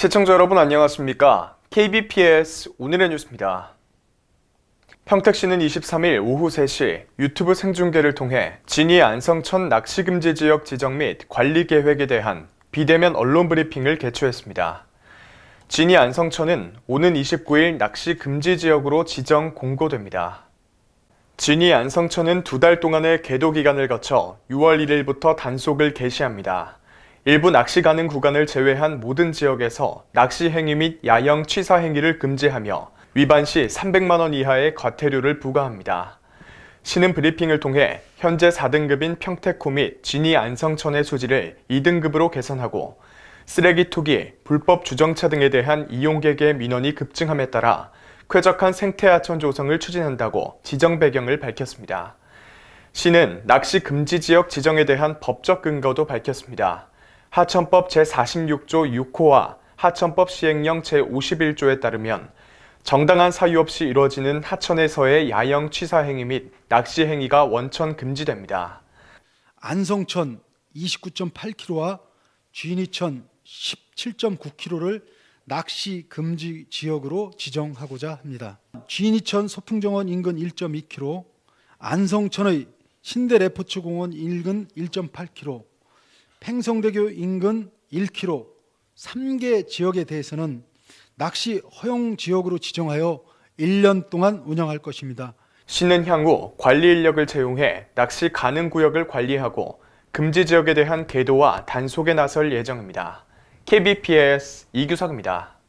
시청자 여러분 안녕하십니까? KBPS 오늘의 뉴스입니다. 평택시는 23일 오후 3시 유튜브 생중계를 통해 진이 안성천 낚시금지 지역 지정 및 관리 계획에 대한 비대면 언론 브리핑을 개최했습니다. 진이 안성천은 오는 29일 낚시 금지 지역으로 지정 공고됩니다. 진이 안성천은 두 달 동안의 계도 기간을 거쳐 6월 1일부터 단속을 개시합니다. 일부 낚시 가능 구간을 제외한 모든 지역에서 낚시 행위 및 야영 취사 행위를 금지하며 위반 시 300만 원 이하의 과태료를 부과합니다. 시는 브리핑을 통해 현재 4등급인 평택호 및 진이 안성천의 수지를 2등급으로 개선하고 쓰레기 투기, 불법 주정차 등에 대한 이용객의 민원이 급증함에 따라 쾌적한 생태하천 조성을 추진한다고 지정 배경을 밝혔습니다. 시는 낚시 금지 지역 지정에 대한 법적 근거도 밝혔습니다. 하천법 제46조 6호와 하천법 시행령 제51조에 따르면 정당한 사유 없이 이루어지는 하천에서의 야영 취사 행위 및 낚시 행위가 원천 금지됩니다. 안성천 29.8km와 쥐니천 17.9km를 낚시 금지 지역으로 지정하고자 합니다. 쥐니천 소풍정원 인근 1.2km, 안성천의 신대 레포츠 공원 인근 1.8km, 팽성대교 인근 1km, 3개 지역에 대해서는 낚시 허용 지역으로 지정하여 1년 동안 운영할 것입니다. 시는 향후 관리 인력을 채용해 낚시 가능 구역을 관리하고 금지 지역에 대한 계도와 단속에 나설 예정입니다. KBPS 이규석입니다.